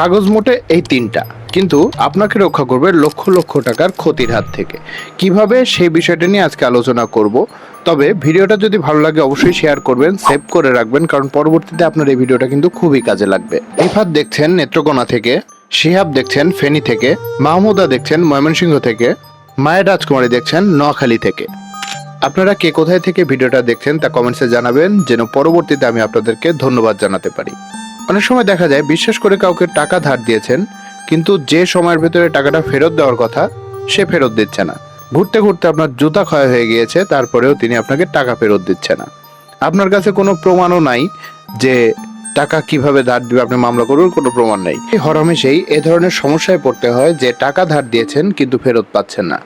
কাগজ মোটে এই তিনটা। কিন্তু আপনাকে রক্ষা করবে লক্ষ লক্ষ টাকার ক্ষতির হাত থেকে। কীভাবে সেই বিষয়টা নিয়ে আজকে আলোচনা করব? তবে ভিডিওটা যদি ভালো লাগে অবশ্যই শেয়ার করবেন, সেভ করে রাখবেন, কারণ পরবর্তীতে আপনার এই ভিডিওটা কিন্তু খুবই কাজে লাগবে। ইফাত দেখছেন নেত্রকোনা থেকে, শিহাব দেখছেন ফেনী থেকে, মাহমুদা দেখছেন ময়মনসিংহ থেকে, মায়ের রাজকুমারী দেখছেন নোয়াখালী থেকে। আপনারা কে কোথায় থেকে ভিডিওটা দেখছেন তা কমেন্টসে জানাবেন, যেন পরবর্তীতে আমি আপনাদেরকে ধন্যবাদ জানাতে পারি। অনেক সময় দেখা যায় বিশ্বাস করে কাউকে টাকা ধার দিয়েছেন, কিন্তু যে সময়ের ভেতরে টাকাটা ফেরত দেওয়ার কথা, সে ফেরত দিচ্ছে না। ঘুরতে ঘুরতে আপনার জুতা ক্ষয় হয়ে গিয়েছে, তারপরেও তিনি আপনাকে টাকা ফেরত দিচ্ছে না। আপনার কাছে কোনো প্রমাণও নাই যে টাকা কীভাবে ধার দিবে, আপনি মামলা করবেন কোনো প্রমাণ নেই। হরমেশেই এ ধরনের সমস্যায় পড়তে হয় যে টাকা ধার দিয়েছেন, কিন্তু ফেরত পাচ্ছেন না।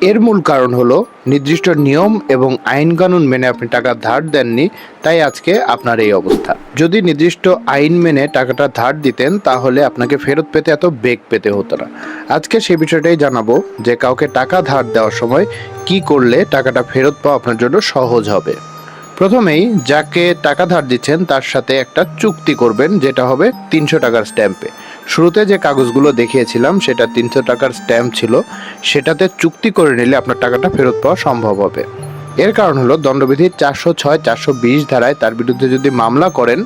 এর মূল কারণ হলো নির্দিষ্ট নিয়ম এবং আইন কানুন মেনে আপনি টাকা ধার দেননি, তাই আজকে আপনার এই অবস্থা। যদি নির্দিষ্ট আইন মেনে টাকাটা ধার দিতেন, তাহলে আপনাকে ফেরত পেতে এত বেগ পেতে হতো না। আজকে সেই বিষয়টাই জানাব যে কাউকে টাকা ধার দেওয়ার সময় কি করলে টাকাটা ফেরত পাওয়া আপনার জন্য সহজ হবে। প্রথমেই যাকে টাকা ধার দিচ্ছেন, তার সাথে একটা চুক্তি করবেন, যেটা হবে তিনশো টাকার স্ট্যাম্পে। শুরুতে যে কাগজগুলো দেখিয়েছিলাম, সেটা তিনশো টাকার স্ট্যাম্প ছিল, সেটাতে চুক্তি করে নিলে আপনার টাকাটা ফেরত পাওয়া সম্ভব হবে। এর কারণ হলো দণ্ডবিধির চারশো ছয়, চারশো বিশ ধারায় তার বিরুদ্ধে যদি মামলা করেন,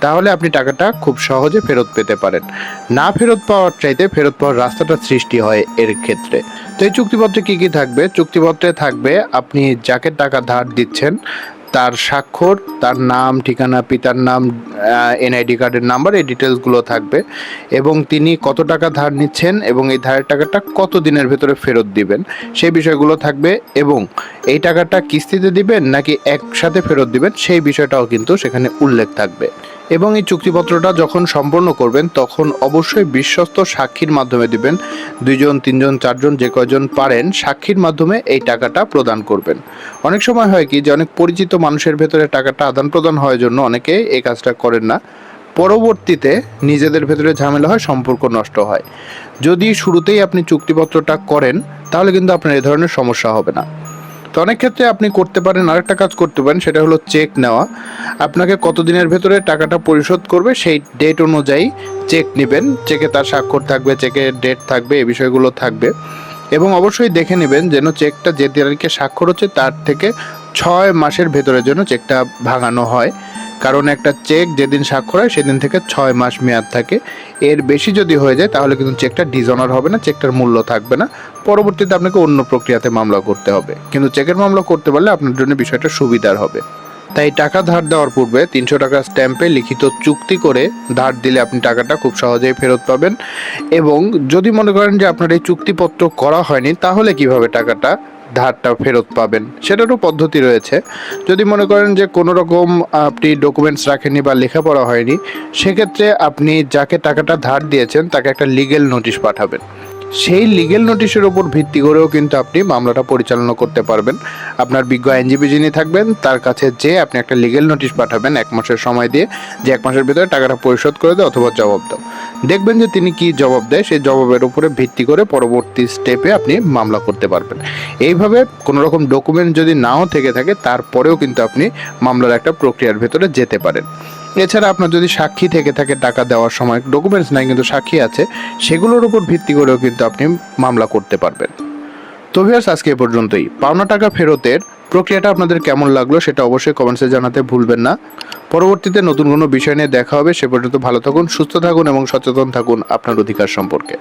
তাহলে আপনি টাকাটা খুব সহজে ফেরত পেতে পারেন। না ফেরত পাওয়ার চাইতে ফেরত পাওয়ার রাস্তাটা সৃষ্টি হয় এর ক্ষেত্রে। তো এই চুক্তিপত্রে কী কী থাকবে? চুক্তিপত্রে থাকবে, আপনি যাকে টাকা ধার দিচ্ছেন তার স্বাক্ষর, তার নাম, ঠিকানা, পিতার নাম এনআইডি কার্ডের নাম্বার, এই ডিটেলসগুলো থাকবে। এবং তিনি কত টাকা ধার নিচ্ছেন এবং এই ধারের টাকাটা কত দিনের ভেতরে ফেরত দিবেন, সেই বিষয়গুলো থাকবে। এবং এই টাকাটা কিস্তিতে দিবেন নাকি একসাথে ফেরত দিবেন, সেই বিষয়টাও কিন্তু সেখানে উল্লেখ থাকবে। এবং এই চুক্তিপত্রটা যখন সম্পন্ন করবেন, তখন অবশ্যই বিশ্বস্ত সাক্ষীর মাধ্যমে দিবেন। দুইজন, তিনজন, চারজন, যে কয়জন পারেন, সাক্ষীর মাধ্যমে এই টাকাটা প্রদান করবেন। অনেক সময় হয় কি যে, অনেক পরিচিত মানুষের ভেতরে টাকাটা আদান প্রদান হওয়ার জন্য অনেকে এই কাজটা করেন না। পরবর্তীতে নিজেদের ভেতরে ঝামেলা হয়, সম্পর্ক নষ্ট হয়। যদি শুরুতেই আপনি চুক্তিপত্রটা করেন, তাহলে কিন্তু আপনার এ ধরনের সমস্যা হবে না। তো অনেক ক্ষেত্রে আপনি করতে পারেন, আরেকটা কাজ করতে পারেন, সেটা হলো চেক নেওয়া। আপনাকে কতদিনের ভেতরে টাকাটা পরিশোধ করবে সেই ডেট অনুযায়ী চেক নেবেন। চেকে তার স্বাক্ষর থাকবে চেকের ডেট থাকবে, এই বিষয়গুলো থাকবে। এবং অবশ্যই দেখে নেবেন যেন চেকটা যে তারিখে স্বাক্ষর হচ্ছে তার থেকে ছয় মাসের ভেতরে যেন চেকটা ভাঙানো হয়। কারণ একটা চেক যেদিন স্বাক্ষর হয়, সেদিন থেকে ছয় মাস মেয়াদ থাকে। এর বেশি যদি হয়ে যায়, তাহলে কিন্তু চেকটা ডিজনার হবে না, চেকটার মূল্য থাকবে না। পরবর্তীতে আপনাকে অন্য প্রক্রিয়াতে মামলা করতে হবে। কিন্তু চেকের মামলা করতে পারলে আপনার জন্য বিষয়টা সুবিধার হবে। তাই টাকা ধার দেওয়ার পূর্বে তিনশো টাকা স্ট্যাম্পে লিখিত চুক্তি করে ধার দিলে আপনি টাকাটা খুব সহজেই ফেরত পাবেন। এবং যদি মনে করেন যে আপনার এই চুক্তিপত্র করা হয়নি, তাহলে কীভাবে টাকাটা ধারটা ফেরত পাবেন। সেটারও পদ্ধতি রয়েছে। যদি মনে করেন যে কোনো রকম আপনি ডকুমেন্টস রাখেননি বা লেখাপড়া হয়নি, সেক্ষেত্রে আপনি যাকে টাকাটা ধার দিয়েছেন, তাকে একটা লিগেল নোটিশ পাঠাবেন। সেই লিগেল নোটিশের উপর ভিত্তি করেও কিন্তু আপনি মামলাটা পরিচালনা করতে পারবেন। আপনার বিজ্ঞ আইনজীবী যিনি থাকবেন, তার কাছে যে আপনি একটা লিগেল নোটিশ পাঠাবেন এক মাসের সময় দিয়ে, যে এক মাসের ভিতরে টাকাটা পরিশোধ করে দেয় অথবা জবাব দাও। দেখবেন যে তিনি কি জবাব দেয়, সেই জবাবের উপরে ভিত্তি করে পরবর্তী স্টেপে আপনি মামলা করতে পারবেন। এইভাবে কোনো রকম ডকুমেন্ট যদি নাও থেকে থাকে, তারপরেও কিন্তু আপনি মামলার একটা প্রক্রিয়ার ভেতরে যেতে পারেন। এছাড়া আপনার যদি সাক্ষী থেকে থাকে টাকা দেওয়ার সময় ডকুমেন্টস নাই কিন্তু সাক্ষী আছে, সেগুলোর উপর ভিত্তি করেও কিন্তু আপনি মামলা করতে পারবেন। তো ভিয়ার্স আজকে এ পর্যন্তই। পাওনা টাকা ফেরতের প্রক্রিয়াটা আপনাদের কেমন লাগল সেটা অবশ্যই কমেন্টসে জানাতে ভুলবেন না। পরবর্তীতে নতুন কোনো বিষয় নিয়ে দেখা হবে, সে পর্যন্ত ভালো থাকুন, সুস্থ থাকুন এবং সচেতন থাকুন আপনার অধিকার সম্পর্কে।